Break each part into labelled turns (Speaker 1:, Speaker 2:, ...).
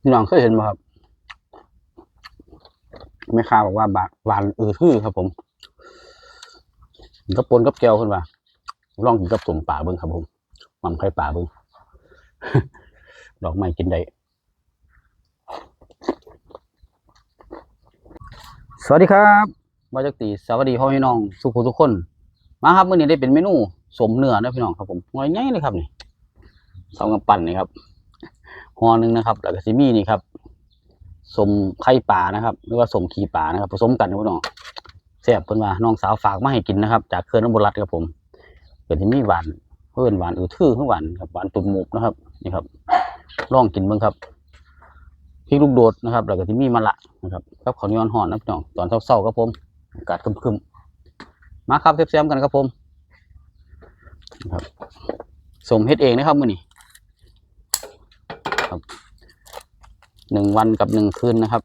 Speaker 1: พี่น้องเคยเห็นไหมครับแม่ค้าบอกว่าบาหวานอือทื่อครับ ผมกับปนกับแก้วขึ้นมาลองกินกับสมป่าเบิ้งครับผมม่ำไข่ป่าเบิ้งดอกไม้กินได้สวัสดีครับมาจากตีสวัสดีพ่อพี่น้องสุขุทุกคน มาครับมื้อนี้ได้เป็นเมนูสมเนื้อนะพี่น้องครับผมหอยใหญ่เลยครับนี่เสากำปั่นนี่ครับ ห่อหนึ่งนะครับแล้วก็ซิมี่นี่ครับสมไข่ป่านะครับ หรือว่าสมขีป่านะครับ ผสมกันนะพี่น้องแซ่บเพิ่นว่าน้องสาวฝากมาให้กินนะครับ จากเขื่อนอุบรัตครับผมเป็นที่มีหวานเพิ่อนหวานอือทื่อคือหวานครับหวานตุ่มหมุบนะครับนี่ครับลองกินเบิ่งครับพริกลูกโดดนะครับ แล้วก็ที่มีมะละนะครับกับข้าวเหนียวห่อนนะพี่น้องตอนเช้าๆครับผมอากาศคึมๆมาครับเซฟๆกันครับผมครับสมเฮ็ดเองนะครับมื้อนี้ครับ หนึ่งวันกับหนึ่งคืนนะครับ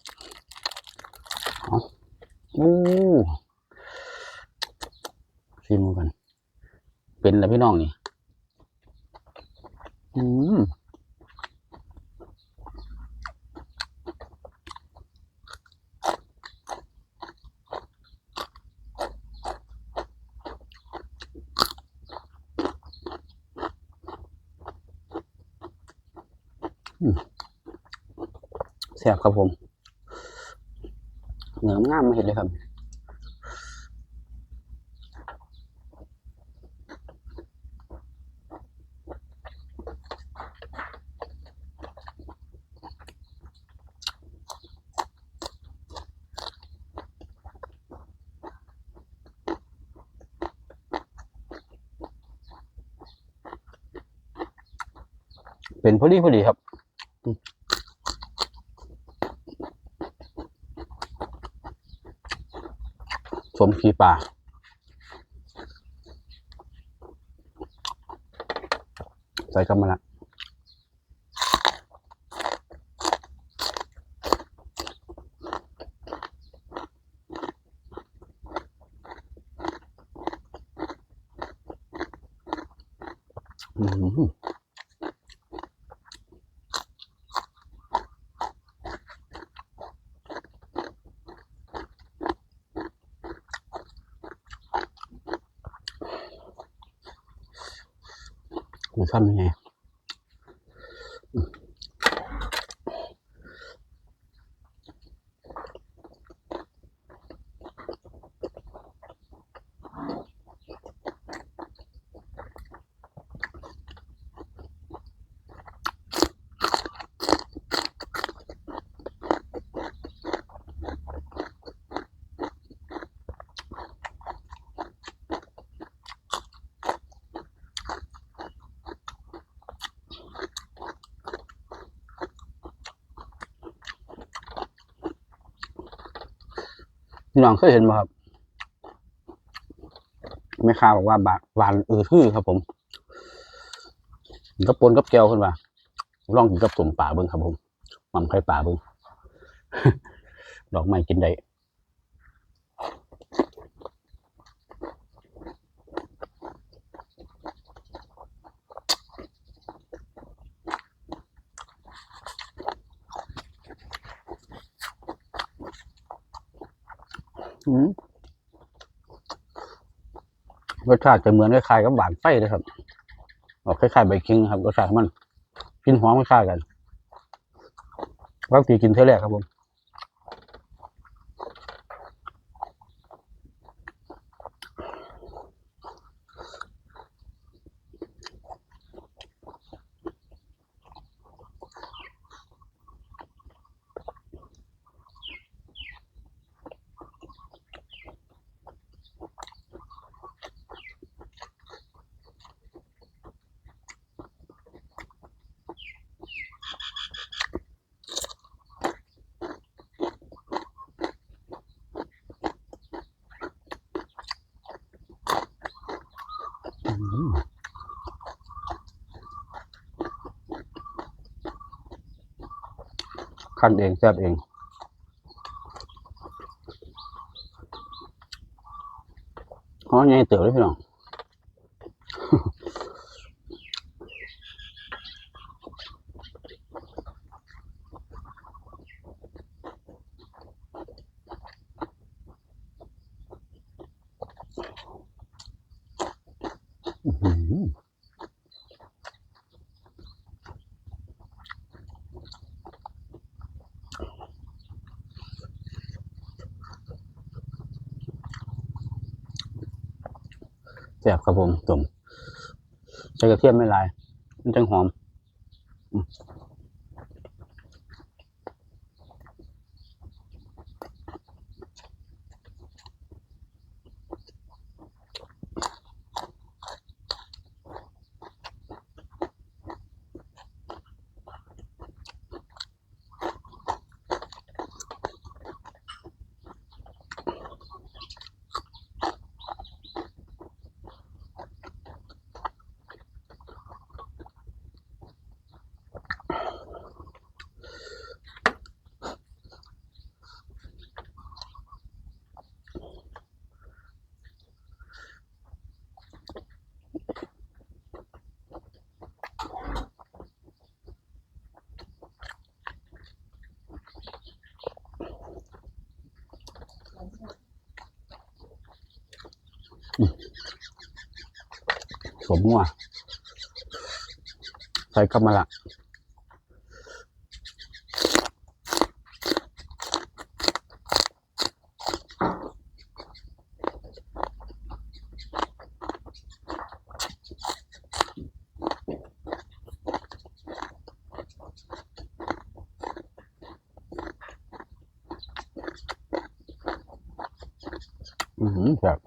Speaker 1: เอาอู้ชิมกัน เป็นแล้วพี่น้องนี่ อืมแซ่บครับผมเนื้องามมาเห็นเลยครับเป็นพอดีพอดีครับอืม สมขีปลาใส่กับมะละอืม มันทำยังไง พี่น้องเคยเห็นไหมครับแม่ค้าบอกว่าบาหวานอือทื่อครับผมกับปนกับแก้วขึ้นมาลองกินกับสมป่าเบิ้งครับผมหม่ำไข่ป่าเบิ้งดอกไม้กินได้ รสชาติจะเหมือนคล้ายๆกับหวานไส้เลยครับ ออกคล้ายๆใบคิงครับรสชาติมันกินหอมคล้ายๆกันวักตีกินเท่าแรกครับผม อืม ขั้นเองแซบเองอ๋อไงเต๋อเลยพี่น้อง ซ่บครับผมตุ่มใส่กระเทียมไม่ลาย มันจังหอม สมหัวใส่กับมะละอือหือแบ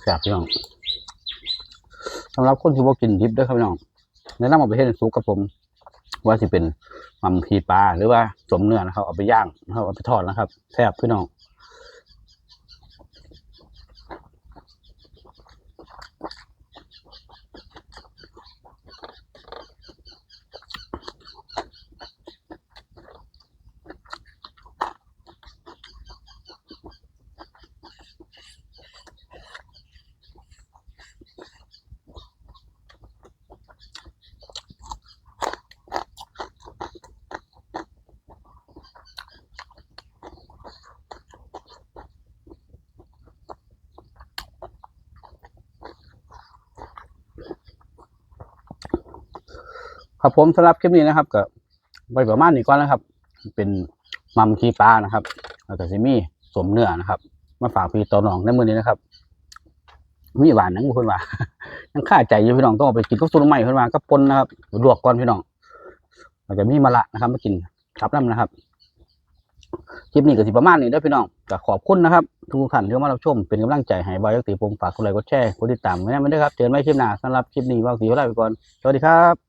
Speaker 1: แซ่บพี่น้องสำหรับคนที่บ่กินดิบเด้อครับพี่น้องแนะนำเอาไปเฮ็ดให้สุกกับผม ว่าสิเป็นมัมพีปลาหรือว่าสมเนื้อนะครับ เอาไปย่างนะครับเอาไปทอดนะครับแซ่บพี่น้อง ครับผมสำหรับคลิปนี้นะครับก็ไปประมาณนี้ก่อนนะครับ เป็นมัมคีปลานะครับแล้วก็ซิมี่สมเนื้อนะครับ มาฝากพี่ต่อน้องในมือนี้นะครับมีหวานนังเพื่อนว่ายังค่าใจอยู่พี่น้องต้องเอาไปกินกับซุนใหม่เพื่อนว่าก็ปนนะครับลวกก่อนพี่น้องแล้วก็มีมะระนะครับมากินครับน้ำนะครับคลิปนี้ก็สิประมาณนี้ด้อพี่น้องก็ขอบคุณนะครับ ทุกท่านที่มารับชมเป็นกำลังใจให้บอยยกตีพงฝากกดไลค์กดแชร์กดติดตามไว้นะไม่ได้ครับเจอกันใหม่คลิปหน้าสำหรับคลิปนี้ว่าวสีวลาไปก่อนสวัสดีครับ